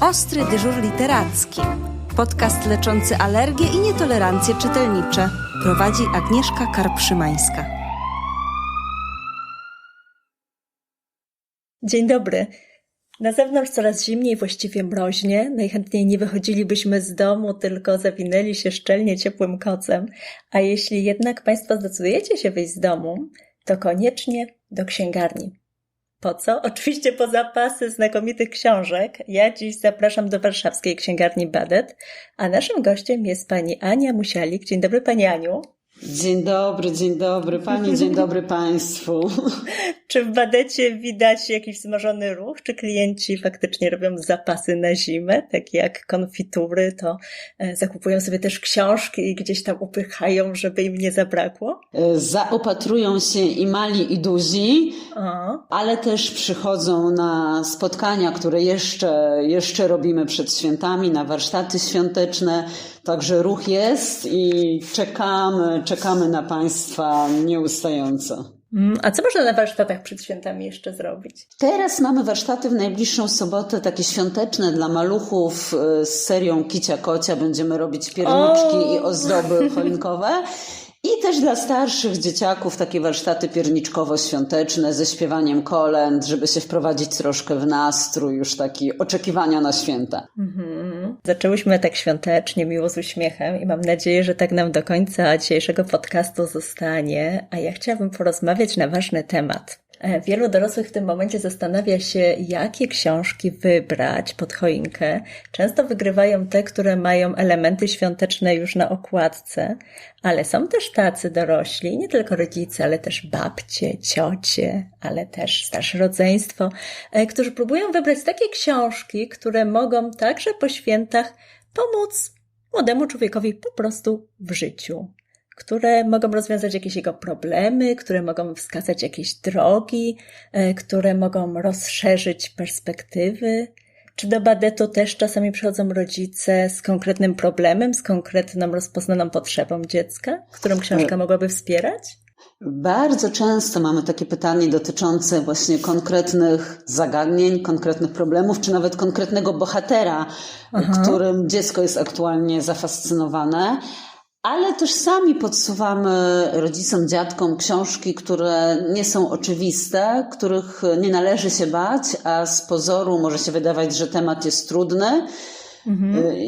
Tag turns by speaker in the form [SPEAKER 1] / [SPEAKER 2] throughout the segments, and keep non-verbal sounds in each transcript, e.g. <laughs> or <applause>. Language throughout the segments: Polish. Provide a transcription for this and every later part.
[SPEAKER 1] Ostry dyżur literacki. Podcast leczący alergie i nietolerancje czytelnicze. Prowadzi Agnieszka Karpszymańska.
[SPEAKER 2] Dzień dobry. Na zewnątrz coraz zimniej, właściwie mroźnie. Najchętniej nie wychodzilibyśmy z domu, tylko zawinęli się szczelnie ciepłym kocem. A jeśli jednak Państwo zdecydujecie się wyjść z domu, to koniecznie do księgarni. Po co? <laughs> Oczywiście po zapasy znakomitych książek. Ja dziś zapraszam do warszawskiej księgarni Badet, a naszym gościem jest pani Ania Musialik. Dzień dobry Pani Aniu.
[SPEAKER 3] Dzień dobry, dzień dobry Pani, dzień dobry Państwu. <laughs>
[SPEAKER 2] Czy w badecie widać jakiś wzmożony ruch? Czy klienci faktycznie robią zapasy na zimę, takie jak konfitury, to e, zakupują sobie też książki i gdzieś tam upychają, żeby im nie zabrakło?
[SPEAKER 3] E, zaopatrują się i mali, i duzi,
[SPEAKER 2] O.
[SPEAKER 3] ale też przychodzą na spotkania, które jeszcze, jeszcze robimy przed świętami, na warsztaty świąteczne. Także ruch jest i czekamy, czekamy na Państwa nieustająco.
[SPEAKER 2] Mm, A co można na warsztatach przed świętami jeszcze zrobić?
[SPEAKER 3] Teraz mamy warsztaty w najbliższą sobotę, takie świąteczne dla maluchów e, z serią Kicia Kocia. Będziemy robić pierniczki
[SPEAKER 2] O!
[SPEAKER 3] i ozdoby choinkowe. <laughs> I też dla starszych dzieciaków takie warsztaty pierniczkowo-świąteczne ze śpiewaniem kolęd, żeby się wprowadzić troszkę w nastrój już taki oczekiwania na święta.
[SPEAKER 2] Mhm. Zaczęłyśmy tak świątecznie, miło z uśmiechem i mam nadzieję, że tak nam do końca dzisiejszego podcastu zostanie. A ja chciałabym porozmawiać na ważny temat. E, Wielu dorosłych w tym momencie zastanawia się, jakie książki wybrać pod choinkę. Często wygrywają te, które mają elementy świąteczne już na okładce, ale są też tacy dorośli, nie tylko rodzice, ale też babcie, ciocie, ale też starsze rodzeństwo, e, którzy próbują wybrać takie książki, które mogą także po świętach pomóc młodemu człowiekowi po prostu w życiu które mogą rozwiązać jakieś jego problemy, które mogą wskazać jakieś drogi, e, które mogą rozszerzyć perspektywy. Czy do badetu też czasami przychodzą rodzice z konkretnym problemem, z konkretną rozpoznaną potrzebą dziecka, którą książka mogłaby wspierać?
[SPEAKER 3] Bardzo często mamy takie pytanie dotyczące właśnie konkretnych zagadnień, konkretnych problemów, czy nawet konkretnego bohatera, którym dziecko jest aktualnie zafascynowane. Ale też sami podsuwamy rodzicom, dziadkom książki, które nie są oczywiste, których nie należy się bać, a z pozoru może się wydawać, że temat jest trudny.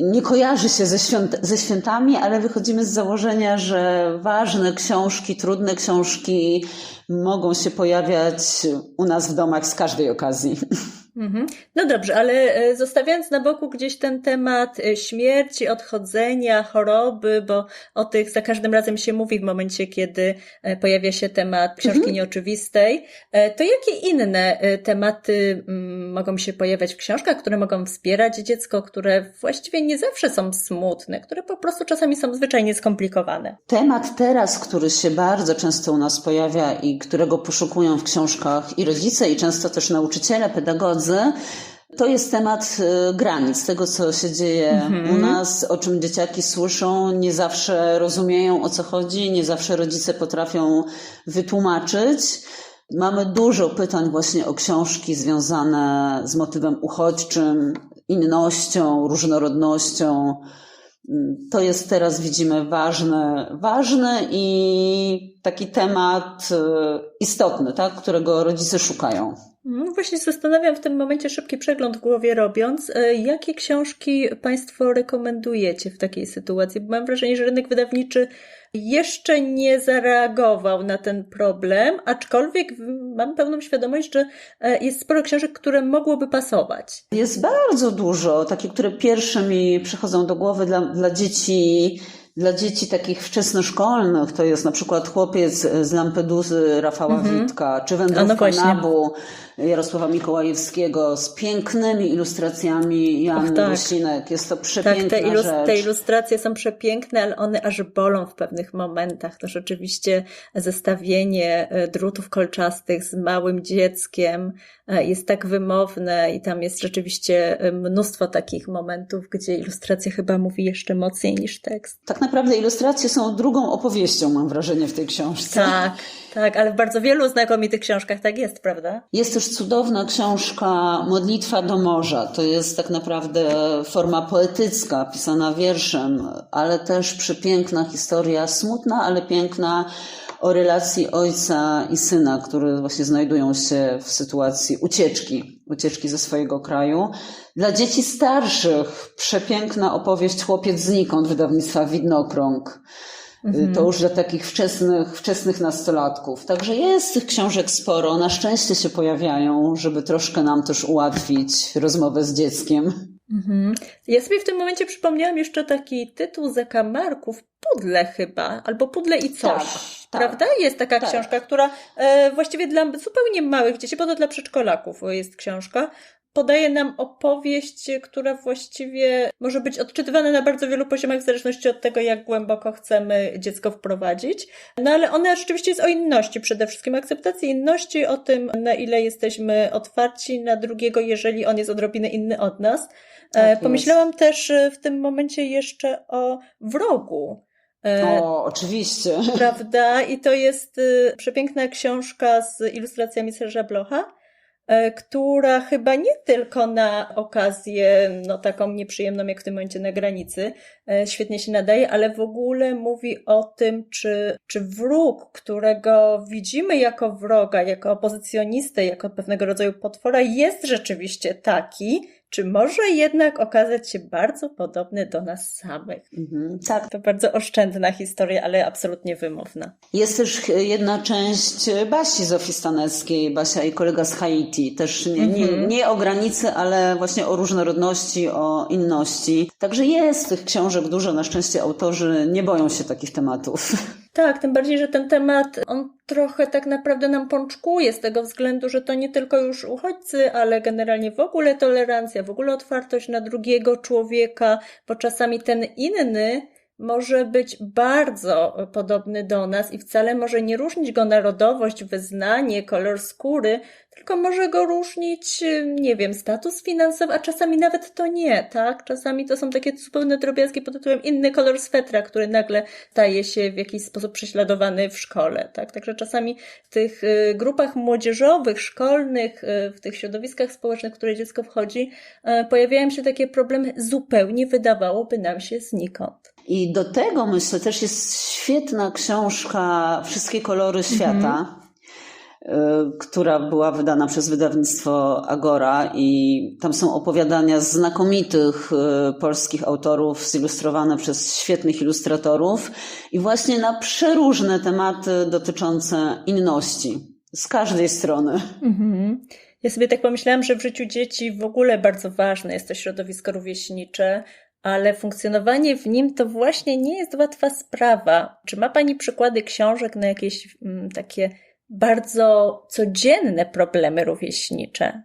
[SPEAKER 3] Nie kojarzy się ze, świąt, ze świętami, ale wychodzimy z założenia, że ważne książki, trudne książki mogą się pojawiać u nas w domach z każdej okazji. <laughs>
[SPEAKER 2] Mhm. No dobrze, ale e, zostawiając na boku gdzieś ten temat e, śmierci, odchodzenia, choroby, bo o tych za każdym razem się mówi w momencie, kiedy e, pojawia się temat książki nieoczywistej, e, to jakie inne tematy mm, mogą się pojawiać w książkach, które mogą wspierać dziecko, które właściwie nie zawsze są smutne, które po prostu czasami są zwyczajnie skomplikowane?
[SPEAKER 3] Temat teraz, który się bardzo często u nas pojawia i którego poszukują w książkach i rodzice, i często też nauczyciele, pedagodzy, to jest temat y, granic, tego co się dzieje u nas, o czym dzieciaki słyszą, nie zawsze rozumieją o co chodzi, nie zawsze rodzice potrafią wytłumaczyć. Mamy dużo pytań właśnie o książki związane z motywem uchodźczym, innością, różnorodnością. To jest teraz, widzimy, ważny, ważny i taki temat y, istotny, tak, którego rodzice szukają.
[SPEAKER 2] No właśnie zastanawiam w tym momencie szybki przegląd w głowie robiąc, e, jakie książki Państwo rekomendujecie w takiej sytuacji? Bo mam wrażenie, że rynek wydawniczy jeszcze nie zareagował na ten problem, aczkolwiek mam pełną świadomość, że e, jest sporo książek, które mogłoby pasować.
[SPEAKER 3] Jest bardzo dużo, takie, które pierwsze mi przychodzą do głowy dla, dla dzieci, dla dzieci takich wczesnoszkolnych. To jest na przykład Chłopiec z Lampeduzy Rafała Witka, czy
[SPEAKER 2] no
[SPEAKER 3] Wędrówka
[SPEAKER 2] właśnie.
[SPEAKER 3] Nabu Jarosława Mikołajewskiego z pięknymi ilustracjami
[SPEAKER 2] Och, tak.
[SPEAKER 3] Gosinek. Jest to
[SPEAKER 2] Tak,
[SPEAKER 3] przepiękna
[SPEAKER 2] te, ilus-
[SPEAKER 3] rzecz.
[SPEAKER 2] te ilustracje są przepiękne, ale one aż bolą w pewnych momentach. To rzeczywiście zestawienie e, drutów kolczastych z małym dzieckiem e, jest tak wymowne i tam jest rzeczywiście e, mnóstwo takich momentów, gdzie ilustracja chyba mówi jeszcze mocniej niż tekst.
[SPEAKER 3] Tak naprawdę ilustracje są drugą opowieścią, mam wrażenie, w tej książce.
[SPEAKER 2] Tak, tak, ale w bardzo wielu znakomitych książkach tak jest, prawda?
[SPEAKER 3] Jest też cudowna książka Modlitwa do morza. To jest tak naprawdę forma poetycka, pisana wierszem, ale też przepiękna historia, smutna, ale piękna o relacji ojca i syna, które właśnie znajdują się w sytuacji ucieczki, ucieczki ze swojego kraju. Dla dzieci starszych przepiękna opowieść Chłopiec znikąd wydawnictwa Widnokrąg. Mhm. To już dla takich wczesnych, wczesnych nastolatków. Także jest tych książek sporo. Na szczęście się pojawiają, żeby troszkę nam też ułatwić rozmowę z dzieckiem.
[SPEAKER 2] Mhm. Ja sobie w tym momencie przypomniałam jeszcze taki tytuł zakamarków, Pudle chyba, albo Pudle i coś. Tak, tak. prawda? Jest taka tak. książka, która e, właściwie dla zupełnie małych dzieci, bo to dla przedszkolaków jest książka, podaje nam opowieść, która właściwie może być odczytywana na bardzo wielu poziomach, w zależności od tego, jak głęboko chcemy dziecko wprowadzić. No ale ona rzeczywiście jest o inności, przede wszystkim akceptacji inności, o tym, na ile jesteśmy otwarci na drugiego, jeżeli on jest odrobinę inny od nas. E, tak Pomyślałam jest. też w tym momencie jeszcze o wrogu.
[SPEAKER 3] E, o, oczywiście. <laughs>
[SPEAKER 2] Prawda? I to jest przepiękna książka z ilustracjami Serża Blocha, e, która chyba nie tylko na okazję, no taką nieprzyjemną jak w tym momencie na granicy, świetnie się nadaje, ale w ogóle mówi o tym, czy, czy wróg, którego widzimy jako wroga, jako opozycjonistę, jako pewnego rodzaju potwora, jest rzeczywiście taki, czy może jednak okazać się bardzo podobny do nas samych. Mhm, tak. To bardzo oszczędna historia, ale absolutnie wymowna.
[SPEAKER 3] Jest też jedna część Basi Zofii Staneckiej, Basia i kolega z Haiti. Też nie, nie, mhm. nie o granicy, ale właśnie o różnorodności, o inności. Także jest tych książek dużo. Na szczęście autorzy nie boją się takich tematów. <laughs>
[SPEAKER 2] Tak, tym bardziej, że ten temat, on trochę tak naprawdę nam pączkuje z tego względu, że to nie tylko już uchodźcy, ale generalnie w ogóle tolerancja, w ogóle otwartość na drugiego człowieka, bo czasami ten inny może być bardzo podobny do nas i wcale może nie różnić go narodowość, wyznanie, kolor skóry, tylko może go różnić, nie wiem, status finansowy, a czasami nawet to nie, tak? Czasami to są takie zupełne drobiazgi pod tytułem inny kolor swetra, który nagle staje się w jakiś sposób prześladowany w szkole, tak? Także czasami w tych y, grupach młodzieżowych, szkolnych, y, w tych środowiskach społecznych, w które dziecko wchodzi, y, pojawiają się takie problemy zupełnie wydawałoby nam się znikąd.
[SPEAKER 3] I do tego myślę też jest świetna książka Wszystkie kolory świata. Mhm. Która była wydana przez wydawnictwo Agora i tam są opowiadania znakomitych y, polskich autorów zilustrowane przez świetnych ilustratorów i właśnie na przeróżne tematy dotyczące inności z każdej strony. Mhm.
[SPEAKER 2] Ja sobie tak pomyślałam, że w życiu dzieci w ogóle bardzo ważne jest to środowisko rówieśnicze, ale funkcjonowanie w nim to właśnie nie jest łatwa sprawa. Czy ma Pani przykłady książek na jakieś mm, takie bardzo codzienne problemy rówieśnicze?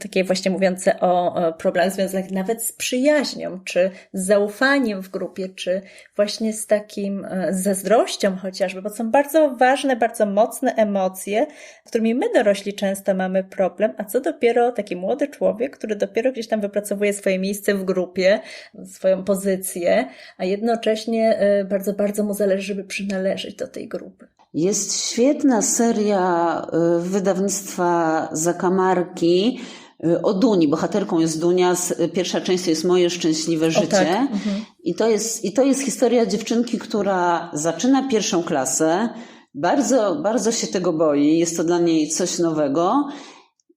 [SPEAKER 2] takie właśnie mówiące o problemach związanych nawet z przyjaźnią, czy z zaufaniem w grupie, czy właśnie z takim e, zazdrością chociażby, bo są bardzo ważne, bardzo mocne emocje, z którymi my dorośli często mamy problem, a co dopiero taki młody człowiek, który dopiero gdzieś tam wypracowuje swoje miejsce w grupie, swoją pozycję, a jednocześnie e, bardzo, bardzo mu zależy, żeby przynależeć do tej grupy.
[SPEAKER 3] Jest świetna seria y, wydawnictwa Zakamarki y, o Duni. Bohaterką jest Dunia. Pierwsza część to jest Moje szczęśliwe życie. Tak. Mhm. I, to jest, I to jest historia dziewczynki, która zaczyna pierwszą klasę. Bardzo, bardzo się tego boi. Jest to dla niej coś nowego.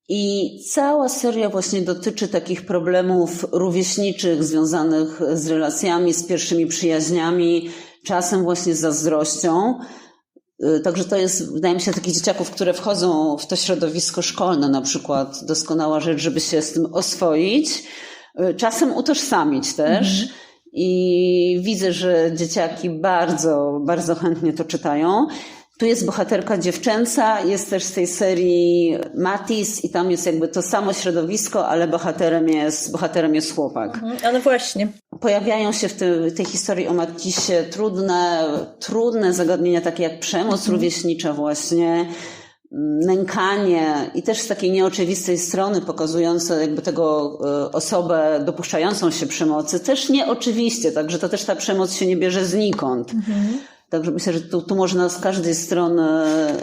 [SPEAKER 3] I cała seria właśnie dotyczy takich problemów rówieśniczych związanych z relacjami, z pierwszymi przyjaźniami, czasem właśnie z zazdrością. Y, także to jest, wydaje mi się, takich dzieciaków, które wchodzą w to środowisko szkolne, na przykład doskonała rzecz, żeby się z tym oswoić, y, czasem utożsamić też. Mhm. I widzę, że dzieciaki bardzo, bardzo chętnie to czytają. Tu jest bohaterka dziewczęca, jest też z tej serii Matis i tam jest jakby to samo środowisko, ale bohaterem jest, bohaterem jest chłopak.
[SPEAKER 2] Mhm, ale właśnie.
[SPEAKER 3] Pojawiają się w, tej, tej historii o Matisie trudne, trudne zagadnienia, takie jak przemoc mhm. rówieśnicza właśnie, nękanie i też z takiej nieoczywistej strony pokazujące jakby tego e, osobę dopuszczającą się przemocy, też nieoczywiście, także to też ta przemoc się nie bierze znikąd. Mhm. Także myślę, że tu, tu można z każdej strony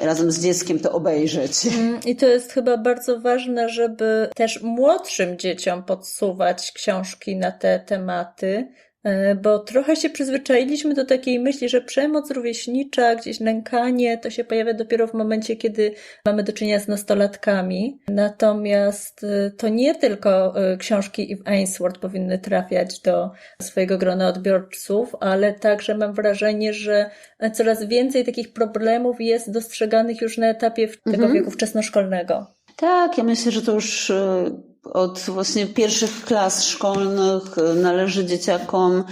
[SPEAKER 3] razem z dzieckiem to obejrzeć.
[SPEAKER 2] Mm, I to jest chyba bardzo ważne, żeby też młodszym dzieciom podsuwać książki na te tematy, bo trochę się przyzwyczailiśmy do takiej myśli, że przemoc rówieśnicza, gdzieś nękanie, to się pojawia dopiero w momencie, kiedy mamy do czynienia z nastolatkami. Natomiast e, to nie tylko e, książki Eve Ainsworth powinny trafiać do swojego grona odbiorców, ale także mam wrażenie, że coraz więcej takich problemów jest dostrzeganych już na etapie tego mhm. wieku wczesnoszkolnego.
[SPEAKER 3] Tak, ja myślę, że to już od właśnie pierwszych klas szkolnych należy dzieciakom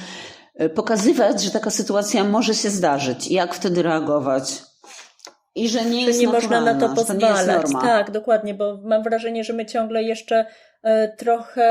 [SPEAKER 3] e, pokazywać, że taka sytuacja może się zdarzyć i jak wtedy reagować. I że nie jest
[SPEAKER 2] nie można na to pozwalać. To tak, dokładnie, bo mam wrażenie, że my ciągle jeszcze E, trochę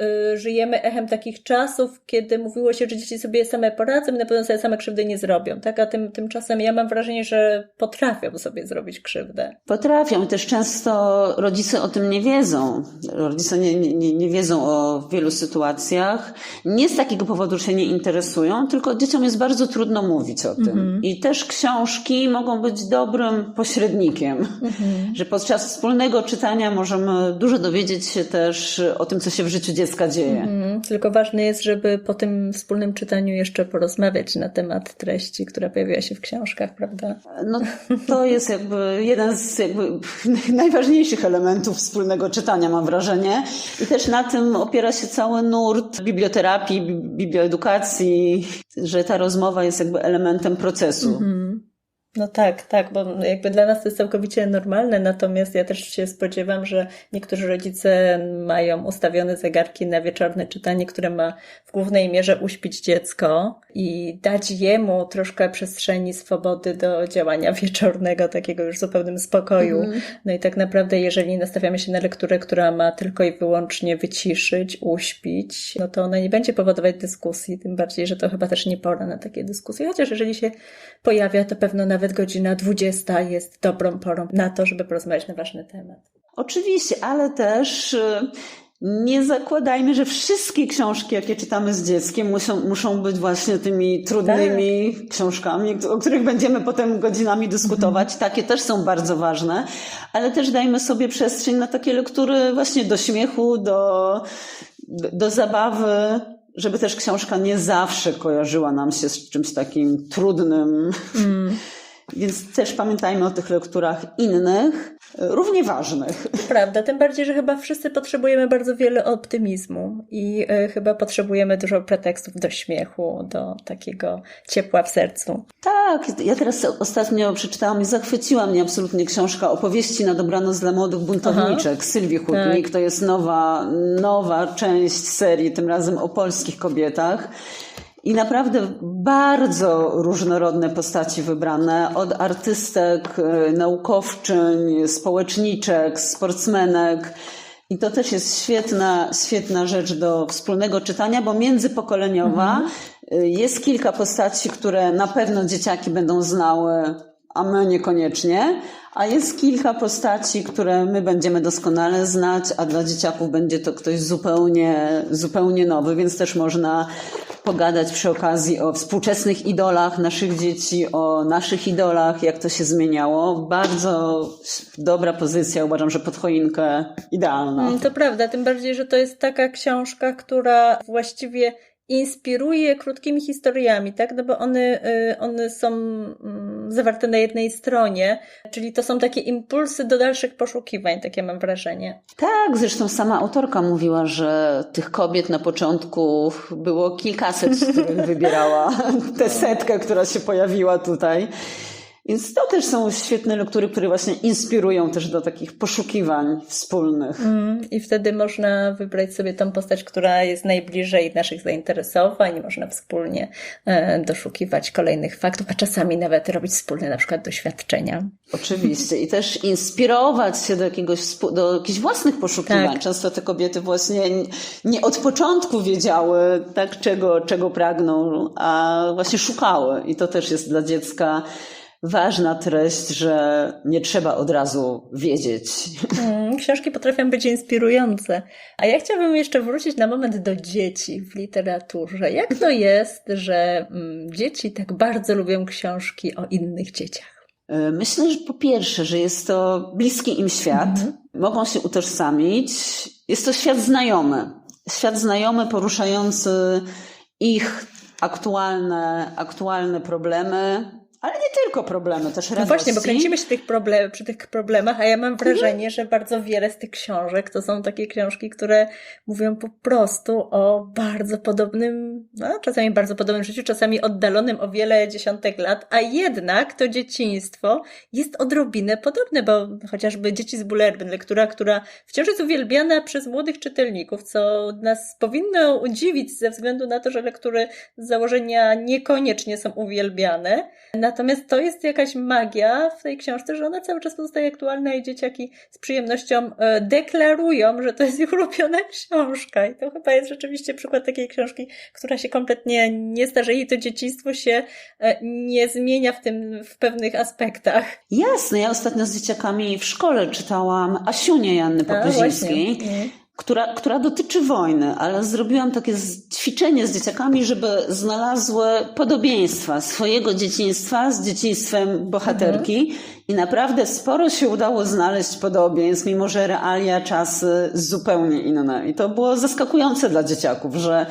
[SPEAKER 2] e, żyjemy echem takich czasów, kiedy mówiło się, że dzieci sobie same poradzą i na pewno sobie same krzywdy nie zrobią, tak? A tym, tymczasem ja mam wrażenie, że potrafią sobie zrobić krzywdę.
[SPEAKER 3] Potrafią. Też często rodzice o tym nie wiedzą. Rodzice nie, nie, nie wiedzą o wielu sytuacjach. Nie z takiego powodu, że się nie interesują, tylko dzieciom jest bardzo trudno mówić o tym. Mhm. I też książki mogą być dobrym pośrednikiem, mhm. że podczas wspólnego czytania możemy dużo dowiedzieć się też też o tym, co się w życiu dziecka dzieje. Mm,
[SPEAKER 2] tylko ważne jest, żeby po tym wspólnym czytaniu jeszcze porozmawiać na temat treści, która pojawiła się w książkach, prawda?
[SPEAKER 3] No to jest jakby jeden z jakby najważniejszych elementów wspólnego czytania, mam wrażenie. I też na tym opiera się cały nurt biblioterapii, biblioedukacji, że ta rozmowa jest jakby elementem procesu. Mm -hmm.
[SPEAKER 2] No tak, tak, bo jakby dla nas to jest całkowicie normalne, natomiast ja też się spodziewam, że niektórzy rodzice mają ustawione zegarki na wieczorne czytanie, które ma w głównej mierze uśpić dziecko i dać jemu troszkę przestrzeni, swobody do działania <laughs> wieczornego, takiego już zupełnym spokoju. Mm. No i tak naprawdę, jeżeli nastawiamy się na lekturę, która ma tylko i wyłącznie wyciszyć, uśpić, no to ona nie będzie powodować dyskusji, tym bardziej, że to chyba też nie pora na takie dyskusje, chociaż jeżeli się pojawia, to pewno nawet nawet godzina 20 jest dobrą porą na to, żeby porozmawiać na ważny temat.
[SPEAKER 3] Oczywiście, ale też y, nie zakładajmy, że wszystkie książki, jakie czytamy z dzieckiem, muszą, muszą być właśnie tymi trudnymi tak. książkami, o których będziemy potem godzinami dyskutować. Mhm. Takie też są bardzo ważne, ale też dajmy sobie przestrzeń na takie lektury właśnie do śmiechu, do, do zabawy, żeby też książka nie zawsze kojarzyła nam się z czymś takim trudnym. Mm. Więc też pamiętajmy o tych lekturach innych, równie ważnych.
[SPEAKER 2] Prawda, tym bardziej, że chyba wszyscy potrzebujemy bardzo wiele optymizmu i y, chyba potrzebujemy dużo pretekstów do śmiechu, do takiego ciepła w sercu.
[SPEAKER 3] Tak, ja teraz ostatnio przeczytałam i zachwyciła mnie absolutnie książka Opowieści na dobranoc dla młodych buntowniczek Aha. Sylwii Hutnik. Tak. To jest nowa, nowa część serii, tym razem o polskich kobietach. I naprawdę bardzo różnorodne postaci wybrane, od artystek, e, naukowczyń, społeczniczek, sportsmenek. I to też jest świetna, świetna rzecz do wspólnego czytania, bo międzypokoleniowa mhm. E, jest kilka postaci, które na pewno dzieciaki będą znały, a my niekoniecznie, a jest kilka postaci, które my będziemy doskonale znać, a dla dzieciaków będzie to ktoś zupełnie, zupełnie nowy, więc też można pogadać przy okazji o współczesnych idolach naszych dzieci, o naszych idolach, jak to się zmieniało. Bardzo dobra pozycja, uważam, że pod choinkę idealna.
[SPEAKER 2] Mm, to prawda, tym bardziej, że to jest taka książka, która właściwie inspiruje krótkimi historiami, tak? No bo one, y, one są mm, zawarte na jednej stronie, czyli to są takie impulsy do dalszych poszukiwań, takie mam wrażenie.
[SPEAKER 3] Tak, zresztą sama autorka mówiła, że tych kobiet na początku było kilkaset, z których wybierała tę setkę, która się pojawiła tutaj. Więc to też są świetne lektury, które właśnie inspirują też do takich poszukiwań wspólnych. Mm,
[SPEAKER 2] I wtedy można wybrać sobie tą postać, która jest najbliżej naszych zainteresowań, można wspólnie e, doszukiwać kolejnych faktów, a czasami nawet robić wspólne na przykład doświadczenia.
[SPEAKER 3] Oczywiście. I też inspirować się do jakiegoś, do jakichś własnych poszukiwań. Tak. Często te kobiety właśnie nie od początku wiedziały, tak, czego, czego pragną, a właśnie szukały. I to też jest dla dziecka ważna treść, że nie trzeba od razu wiedzieć.
[SPEAKER 2] Mm, książki potrafią być inspirujące. A ja chciałabym jeszcze wrócić na moment do dzieci w literaturze. Jak to jest, że mm, dzieci tak bardzo lubią książki o innych dzieciach?
[SPEAKER 3] E, myślę, że po pierwsze, że jest to bliski im świat, mhm. mogą się utożsamić. Jest to świat znajomy. Świat znajomy, poruszający ich aktualne, aktualne problemy, ale nie tylko problemy, też radości.
[SPEAKER 2] No właśnie, bo kręcimy się tych problem, przy tych problemach, a ja mam wrażenie, że bardzo wiele z tych książek to są takie książki, które mówią po prostu o bardzo podobnym, no czasami bardzo podobnym życiu, czasami oddalonym o wiele dziesiątek lat, a jednak to dzieciństwo jest odrobinę podobne, bo chociażby Dzieci z Bullerbyn, lektura, która wciąż jest uwielbiana przez młodych czytelników, co nas powinno udziwić ze względu na to, że lektury z założenia niekoniecznie są uwielbiane. Natomiast to jest jakaś magia w tej książce, że ona cały czas pozostaje aktualna i dzieciaki z przyjemnością e, deklarują, że to jest ich <laughs> ulubiona książka. I to chyba jest rzeczywiście przykład takiej książki, która się kompletnie nie starzeje i to dzieciństwo się e, nie zmienia w tym, w pewnych aspektach.
[SPEAKER 3] Jasne, ja ostatnio z dzieciakami w szkole czytałam Asiunię Janny Popyzińskiej która, która dotyczy wojny, ale zrobiłam takie ćwiczenie z dzieciakami, żeby znalazły podobieństwa swojego dzieciństwa z dzieciństwem bohaterki mhm. i naprawdę sporo się udało znaleźć podobieństw, mimo że realia, czasy zupełnie inne. I to było zaskakujące dla dzieciaków, że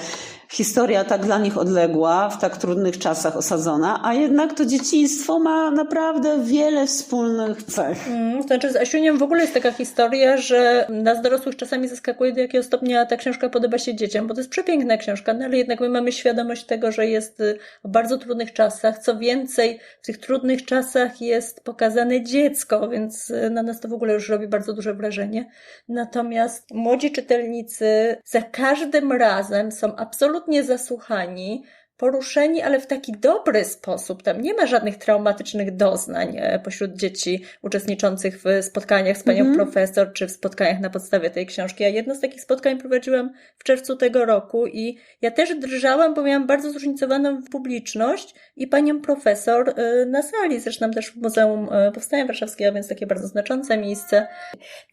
[SPEAKER 3] historia tak dla nich odległa, w tak trudnych czasach osadzona, a jednak to dzieciństwo ma naprawdę wiele wspólnych cech.
[SPEAKER 2] Mm, to znaczy z Asiuniem w ogóle jest taka historia, że nas dorosłych czasami zaskakuje, do jakiego stopnia ta książka podoba się dzieciom, bo to jest przepiękna książka, no ale jednak my mamy świadomość tego, że jest y, w bardzo trudnych czasach. Co więcej, w tych trudnych czasach jest pokazane dziecko, więc y, na nas to w ogóle już robi bardzo duże wrażenie. Natomiast młodzi czytelnicy za każdym razem są absolutnie absolutnie zasłuchani poruszeni, ale w taki dobry sposób. Tam nie ma żadnych traumatycznych doznań e, pośród dzieci uczestniczących w spotkaniach z panią mm -hmm. profesor, czy w spotkaniach na podstawie tej książki. Ja jedno z takich spotkań prowadziłam w czerwcu tego roku i ja też drżałam, bo miałam bardzo zróżnicowaną publiczność i panią profesor e, na sali, zresztą też w Muzeum e, Powstania Warszawskiego, więc takie bardzo znaczące miejsce.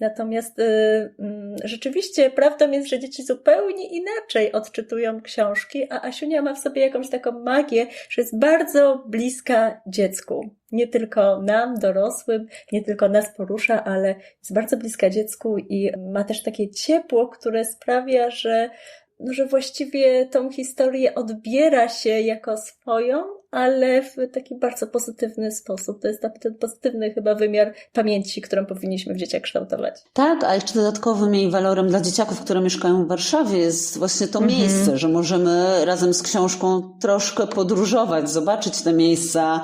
[SPEAKER 2] Natomiast mm, rzeczywiście prawdą jest, że dzieci zupełnie inaczej odczytują książki, a Asiunia ma w sobie jakąś taką magię, że jest bardzo bliska dziecku. Nie tylko nam, dorosłym, nie tylko nas porusza, ale jest bardzo bliska dziecku i ma też takie ciepło, które sprawia, że no, że właściwie tą historię odbiera się jako swoją, ale w taki bardzo pozytywny sposób. To jest ten pozytywny chyba wymiar pamięci, którą powinniśmy w dzieciach kształtować.
[SPEAKER 3] Tak, a jeszcze dodatkowym jej walorem dla dzieciaków, które mieszkają w Warszawie jest właśnie to mhm. miejsce, że możemy razem z książką troszkę podróżować, zobaczyć te miejsca,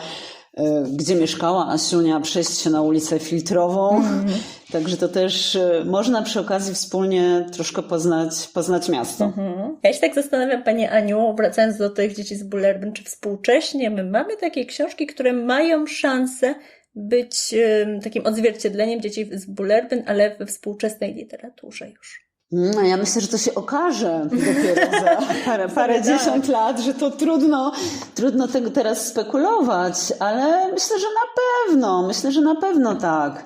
[SPEAKER 3] gdzie mieszkała Asiunia, przejść się na ulicę Filtrową. Mm. Także to też e, można przy okazji wspólnie troszkę poznać, poznać miasto. Mm-hmm.
[SPEAKER 2] Ja się tak zastanawiam, Pani Aniu, wracając do tych dzieci z Bullerbyn, czy współcześnie my mamy takie książki, które mają szansę być takim odzwierciedleniem dzieci z Bullerbyn, ale we współczesnej literaturze już.
[SPEAKER 3] No, ja myślę, że to się okaże dopiero za <laughs> parę, parę dziesiąt lat, że to trudno, trudno tego teraz spekulować, ale myślę, że na pewno, myślę, że na pewno tak.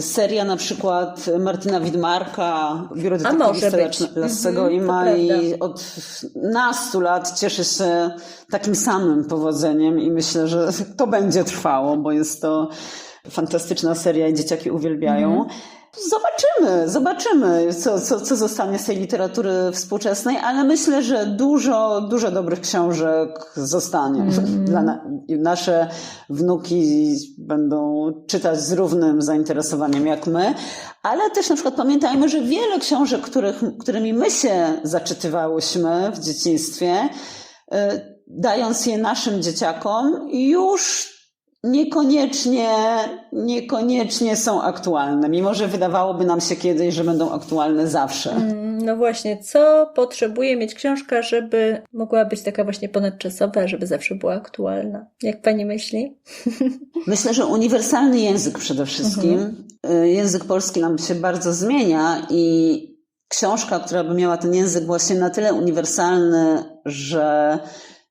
[SPEAKER 3] Seria na przykład Martyna Widmarka, Biuro Detektywista Lassego mhm, i Mai od nastu lat cieszy się takim samym powodzeniem i myślę, że to będzie trwało, bo jest to fantastyczna seria i dzieciaki uwielbiają. Mhm. Zobaczymy, zobaczymy, co, co, co zostanie z tej literatury współczesnej, ale myślę, że dużo, dużo dobrych książek zostanie. Mm. Dla na, nasze wnuki będą czytać z równym zainteresowaniem jak my, ale też na przykład pamiętajmy, że wiele książek, których, którymi my się zaczytywałyśmy w dzieciństwie, y, dając je naszym dzieciakom, już niekoniecznie, niekoniecznie są aktualne, mimo że wydawałoby nam się kiedyś, że będą aktualne zawsze. Mm,
[SPEAKER 2] no właśnie, co potrzebuje mieć książka, żeby mogła być taka właśnie ponadczasowa, żeby zawsze była aktualna? Jak pani myśli? <laughs>
[SPEAKER 3] Myślę, że uniwersalny język przede wszystkim. Mhm. Y, język polski nam się bardzo zmienia i książka, która by miała ten język właśnie na tyle uniwersalny, że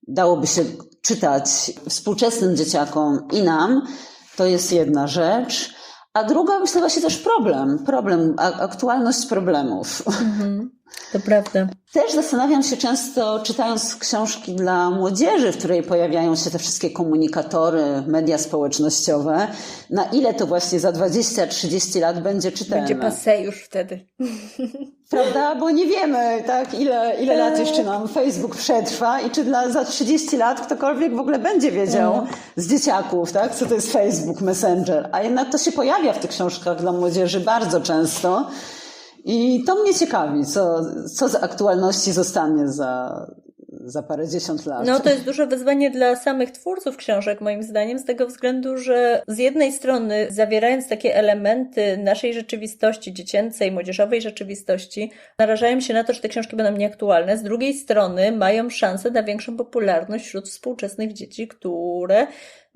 [SPEAKER 3] dałoby się czytać współczesnym dzieciakom i nam, to jest jedna rzecz. A druga, myślę, właśnie też problem, problem, aktualność problemów. Mhm.
[SPEAKER 2] To prawda.
[SPEAKER 3] Też zastanawiam się często, czytając książki dla młodzieży, w której pojawiają się te wszystkie komunikatory, media społecznościowe, na ile to właśnie za 20-30 lat będzie czytelne.
[SPEAKER 2] Będzie passe już wtedy. <laughs>
[SPEAKER 3] Prawda? Bo nie wiemy, tak, ile, ile lat tak. jeszcze nam Facebook przetrwa i czy dla, za 30 lat ktokolwiek w ogóle będzie wiedział mhm. z dzieciaków, tak, co to jest Facebook, Messenger. A jednak to się pojawia w tych książkach dla młodzieży bardzo często. I to mnie ciekawi, co, co z aktualności zostanie za, za parę dziesiąt lat.
[SPEAKER 2] No to jest duże wyzwanie dla samych twórców książek, moim zdaniem, z tego względu, że z jednej strony, zawierając takie elementy naszej rzeczywistości dziecięcej, młodzieżowej rzeczywistości, narażają się na to, że te książki będą nieaktualne. Z drugiej strony, mają szansę na większą popularność wśród współczesnych dzieci, które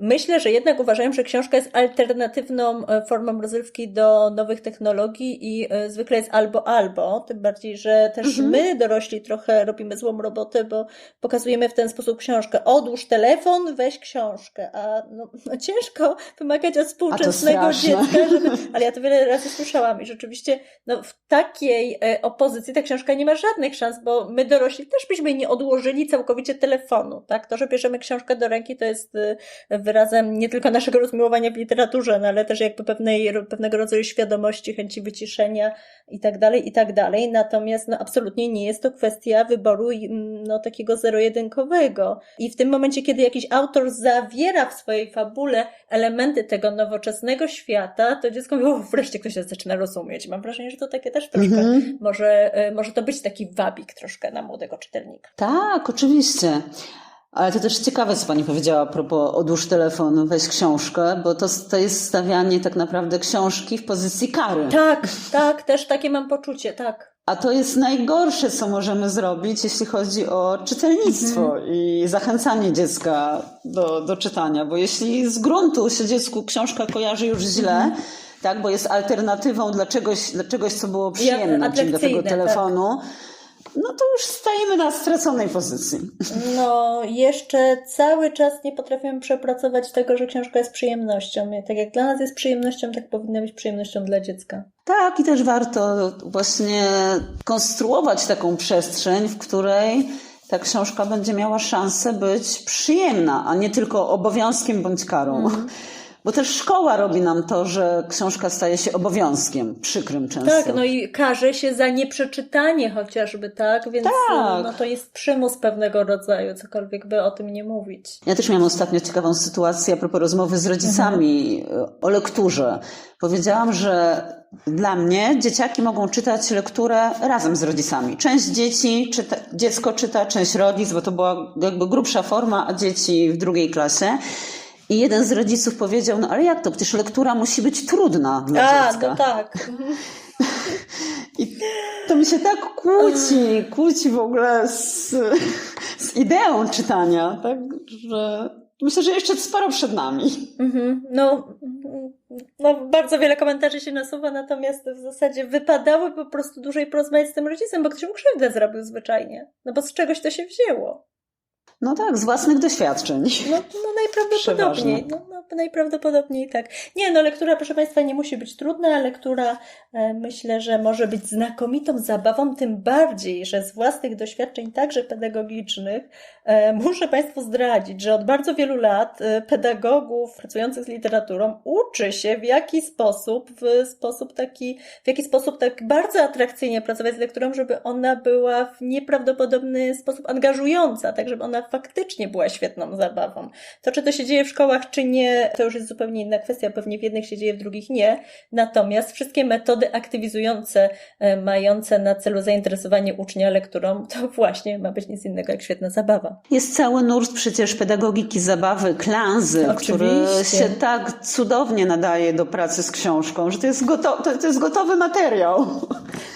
[SPEAKER 2] Myślę, że jednak uważają, że książka jest alternatywną e, formą rozrywki do nowych technologii i e, zwykle jest albo albo, tym bardziej, że też mhm. my dorośli trochę robimy złą robotę, bo pokazujemy w ten sposób książkę. Odłóż telefon, weź książkę, a no, <laughs> no ciężko wymagać od współczesnego dziecka, żeby... <laughs> ale ja to wiele razy słyszałam i rzeczywiście no, w takiej e, opozycji ta książka nie ma żadnych szans, bo my dorośli też byśmy nie odłożyli całkowicie telefonu, tak? To, że bierzemy książkę do ręki, to jest wyrazem nie tylko naszego rozmiłowania w literaturze, no ale też jakby pewnej, pewnego rodzaju świadomości, chęci wyciszenia i tak dalej, i tak dalej. Natomiast no absolutnie nie jest to kwestia wyboru no takiego zero-jedynkowego. I w tym momencie, kiedy jakiś autor zawiera w swojej fabule elementy tego nowoczesnego świata, to dziecko mówi, o, wreszcie ktoś się zaczyna rozumieć. Mam wrażenie, że to takie też troszkę, mhm. może, e, może to być taki wabik troszkę na młodego czytelnika.
[SPEAKER 3] Tak, oczywiście. Ale to też ciekawe, co Pani powiedziała a propos odłóż telefon, weź książkę, bo to, to jest stawianie tak naprawdę książki w pozycji kary.
[SPEAKER 2] Tak, tak, też takie mam poczucie, tak.
[SPEAKER 3] A to jest najgorsze, co możemy zrobić, jeśli chodzi o czytelnictwo mhm. i zachęcanie dziecka do, do czytania, bo jeśli z gruntu się dziecku książka kojarzy już źle, mhm. tak, bo jest alternatywą dla czegoś, dla czegoś co było przyjemne, czyli do tego telefonu, tak no to już stajemy na straconej pozycji.
[SPEAKER 2] No, jeszcze cały czas nie potrafimy przepracować tego, że książka jest przyjemnością. Tak jak dla nas jest przyjemnością, tak powinna być przyjemnością dla dziecka.
[SPEAKER 3] Tak, i też warto właśnie konstruować taką przestrzeń, w której ta książka będzie miała szansę być przyjemna, a nie tylko obowiązkiem bądź karą. Mm. Bo też szkoła robi nam to, że książka staje się obowiązkiem, przykrym często.
[SPEAKER 2] Tak, no i każe się za nieprzeczytanie chociażby, tak? Więc tak. No, to jest przymus pewnego rodzaju, cokolwiek by o tym nie mówić.
[SPEAKER 3] Ja też miałam ostatnio ciekawą sytuację a propos rozmowy z rodzicami mhm. o lekturze. Powiedziałam, że dla mnie dzieciaki mogą czytać lekturę razem z rodzicami. Część dzieci, czyta, dziecko czyta, część rodzic, bo to była jakby grubsza forma, a dzieci w drugiej klasie. I jeden z rodziców powiedział, no ale jak to? Przecież lektura musi być trudna dla
[SPEAKER 2] A,
[SPEAKER 3] dziecka.
[SPEAKER 2] no tak. <laughs>
[SPEAKER 3] I to mi się tak kłóci, kłóci w ogóle z, z ideą czytania, tak, że myślę, że jeszcze sporo przed nami.
[SPEAKER 2] Mhm. No, no, bardzo wiele komentarzy się nasuwa, natomiast w zasadzie wypadały po prostu dłużej porozmawiać z tym rodzicem, bo ktoś mu krzywdę zrobił zwyczajnie. No bo z czegoś to się wzięło.
[SPEAKER 3] No tak, z własnych doświadczeń.
[SPEAKER 2] No, no najprawdopodobniej. No, no, najprawdopodobniej tak. Nie, no lektura, proszę Państwa, nie musi być trudna, lektura e, myślę, że może być znakomitą zabawą, tym bardziej, że z własnych doświadczeń, także pedagogicznych, e, muszę Państwu zdradzić, że od bardzo wielu lat e, pedagogów pracujących z literaturą uczy się w jaki sposób, w sposób taki, w jaki sposób tak bardzo atrakcyjnie pracować z lekturą, żeby ona była w nieprawdopodobny sposób angażująca, tak żeby ona faktycznie była świetną zabawą. To, czy to się dzieje w szkołach, czy nie, to już jest zupełnie inna kwestia. Pewnie w jednych się dzieje, w drugich nie. Natomiast wszystkie metody aktywizujące, e, mające na celu zainteresowanie ucznia lekturą, to właśnie ma być nic innego jak świetna zabawa.
[SPEAKER 3] Jest cały nurt przecież pedagogiki zabawy, klanzy, który się tak cudownie nadaje do pracy z książką, że to jest, goto- to, to jest gotowy materiał.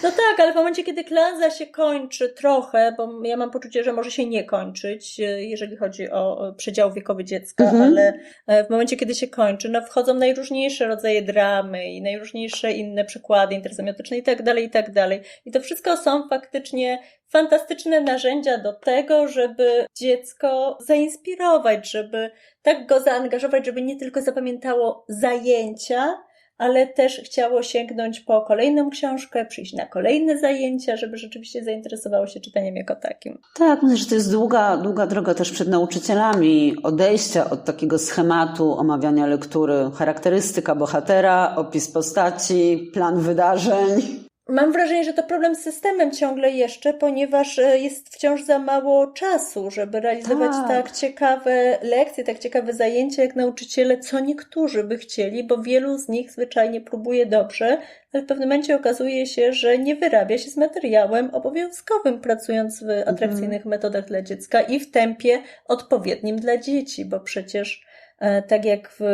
[SPEAKER 2] No tak, ale w momencie, kiedy klanza się kończy trochę, bo ja mam poczucie, że może się nie kończyć, jeżeli chodzi o przedział wiekowy dziecka,
[SPEAKER 3] Mhm.
[SPEAKER 2] ale e, w momencie, kiedy się kończy, no wchodzą najróżniejsze rodzaje dramy i najróżniejsze inne przykłady intersemiotyczne i tak dalej, i tak dalej. I to wszystko są faktycznie fantastyczne narzędzia do tego, żeby dziecko zainspirować, żeby tak go zaangażować, żeby nie tylko zapamiętało zajęcia, ale też chciało sięgnąć po kolejną książkę, przyjść na kolejne zajęcia, żeby rzeczywiście zainteresowało się czytaniem jako takim.
[SPEAKER 3] Tak, myślę, że to jest długa, długa droga też przed nauczycielami odejścia od takiego schematu omawiania lektury. Charakterystyka bohatera, opis postaci, plan wydarzeń.
[SPEAKER 2] Mam wrażenie, że to problem z systemem ciągle jeszcze, ponieważ e, jest wciąż za mało czasu, żeby realizować
[SPEAKER 3] Tak.
[SPEAKER 2] tak. ciekawe lekcje, tak ciekawe zajęcia, jak nauczyciele, co niektórzy by chcieli, bo wielu z nich zwyczajnie próbuje dobrze, ale w pewnym momencie okazuje się, że nie wyrabia się z materiałem obowiązkowym, pracując w atrakcyjnych metodach dla dziecka i w tempie odpowiednim dla dzieci, bo przecież tak jak w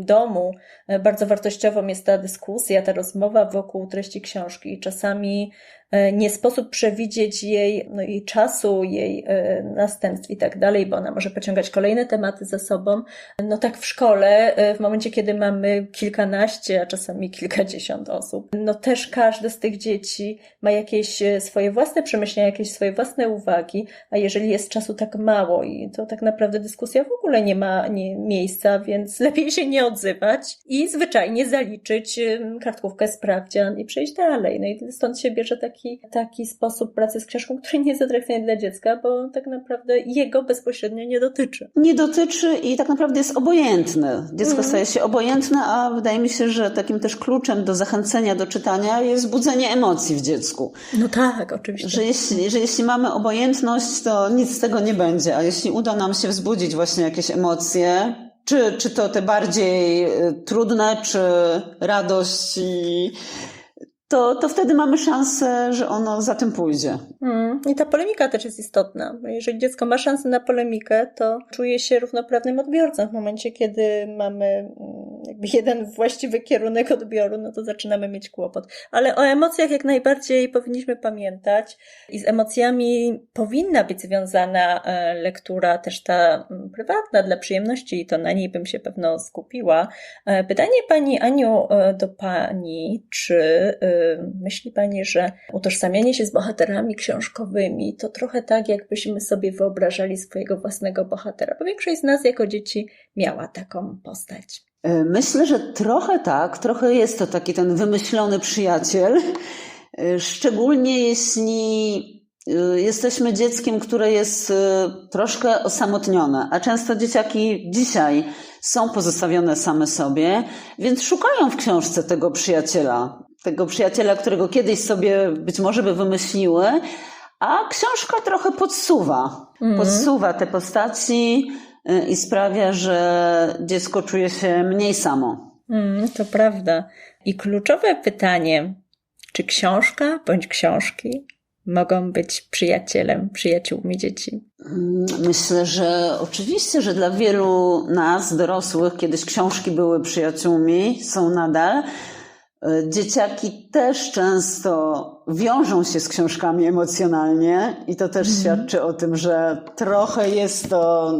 [SPEAKER 2] domu, e, bardzo wartościową jest ta dyskusja, ta rozmowa wokół treści książki. Czasami e, nie sposób przewidzieć jej, no, jej czasu, jej e, następstw i tak dalej, bo ona może pociągać kolejne tematy za sobą. No tak w szkole, e, w momencie, kiedy mamy kilkanaście, a czasami kilkadziesiąt osób, no też każde z tych dzieci ma jakieś e, swoje własne przemyślenia, jakieś swoje własne uwagi, a jeżeli jest czasu tak mało i to tak naprawdę dyskusja w ogóle nie ma nie, miejsca, więc <laughs> lepiej się nie odzywać i zwyczajnie zaliczyć kartkówkę sprawdzian i przejść dalej. No i stąd się bierze taki, taki sposób pracy z książką, który nie jest atrakcyjny dla dziecka, bo tak naprawdę jego bezpośrednio nie dotyczy.
[SPEAKER 3] Nie dotyczy i tak naprawdę jest obojętny. Dziecko
[SPEAKER 2] Mhm.
[SPEAKER 3] staje się obojętne, a wydaje mi się, że takim też kluczem do zachęcenia do czytania jest budzenie emocji w dziecku.
[SPEAKER 2] No tak, oczywiście.
[SPEAKER 3] Że jeśli, że jeśli mamy obojętność, to nic z tego nie będzie, a jeśli uda nam się wzbudzić właśnie jakieś emocje, czy, czy to te bardziej y, trudne, czy radość, i, to, to wtedy mamy szansę, że ono za tym pójdzie.
[SPEAKER 2] Mm, I ta polemika też jest istotna. Jeżeli dziecko ma szansę na polemikę, to czuje się równoprawnym odbiorcą. W momencie, kiedy mamy mm, jakby jeden właściwy kierunek odbioru, no to zaczynamy mieć kłopot. Ale o emocjach jak najbardziej powinniśmy pamiętać i z emocjami powinna być związana e, lektura też ta mm, prywatna dla przyjemności i to na niej bym się pewno skupiła. E, Pytanie Pani Aniu e, do Pani, czy myśli Pani, że utożsamianie się z bohaterami książkowymi to trochę tak, jakbyśmy sobie wyobrażali swojego własnego bohatera, bo większość z nas jako dzieci miała taką postać.
[SPEAKER 3] Y, Myślę, że trochę tak, trochę jest to taki ten wymyślony przyjaciel, Y, szczególnie jeśli y, jesteśmy dzieckiem, które jest troszkę osamotnione, a często dzieciaki dzisiaj są pozostawione same sobie, więc szukają w książce tego przyjaciela, tego przyjaciela, którego kiedyś sobie być może by wymyśliły, a książka trochę podsuwa,
[SPEAKER 2] Mhm.
[SPEAKER 3] podsuwa te postaci y, i sprawia, że dziecko czuje się mniej samo.
[SPEAKER 2] Mm, to prawda. I kluczowe pytanie, czy książka bądź książki mogą być przyjacielem, przyjaciółmi dzieci?
[SPEAKER 3] Mm, Myślę, że oczywiście, że dla wielu nas, dorosłych, kiedyś książki były przyjaciółmi, są nadal. Y, Dzieciaki też często wiążą się z książkami emocjonalnie i to też świadczy o tym, że trochę jest to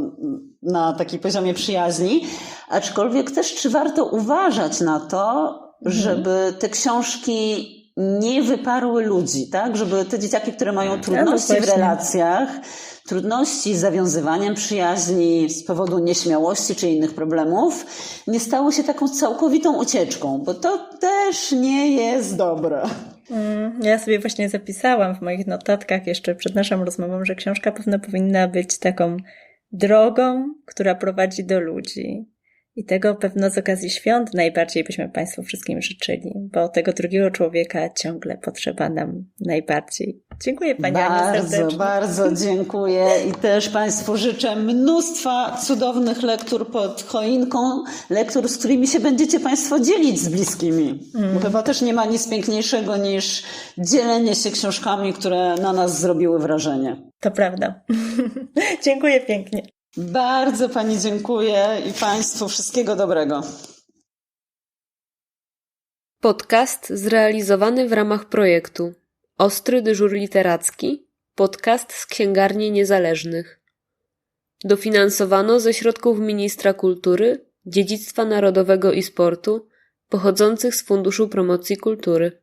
[SPEAKER 3] na takim poziomie przyjaźni. Aczkolwiek też, czy warto uważać na to, żeby te książki nie wyparły ludzi, tak? Żeby te dzieciaki, które mają trudności w
[SPEAKER 2] właśnie.
[SPEAKER 3] relacjach, trudności z zawiązywaniem przyjaźni z powodu nieśmiałości czy innych problemów, nie stały się taką całkowitą ucieczką, bo to też nie jest dobre.
[SPEAKER 2] Mm, Ja sobie właśnie zapisałam w moich notatkach jeszcze przed naszą rozmową, że książka pewno powinna być taką drogą, która prowadzi do ludzi. I tego pewno z okazji świąt najbardziej byśmy Państwu wszystkim życzyli, bo tego drugiego człowieka ciągle potrzeba nam najbardziej. Dziękuję Pani Aniu
[SPEAKER 3] Bardzo,
[SPEAKER 2] serdecznie.
[SPEAKER 3] bardzo <laughs> dziękuję i też Państwu życzę mnóstwa cudownych lektur pod choinką, lektur, z którymi się będziecie Państwo dzielić z bliskimi. Bo chyba też nie ma nic piękniejszego niż dzielenie się książkami, które na nas zrobiły wrażenie.
[SPEAKER 2] To prawda. <laughs> Dziękuję pięknie.
[SPEAKER 3] Bardzo Pani dziękuję i Państwu wszystkiego dobrego.
[SPEAKER 4] Podcast zrealizowany w ramach projektu Ostry dyżur literacki, podcast z księgarni niezależnych. dofinansowano ze środków Ministra Kultury, Dziedzictwa Narodowego i Sportu pochodzących z Funduszu Promocji Kultury.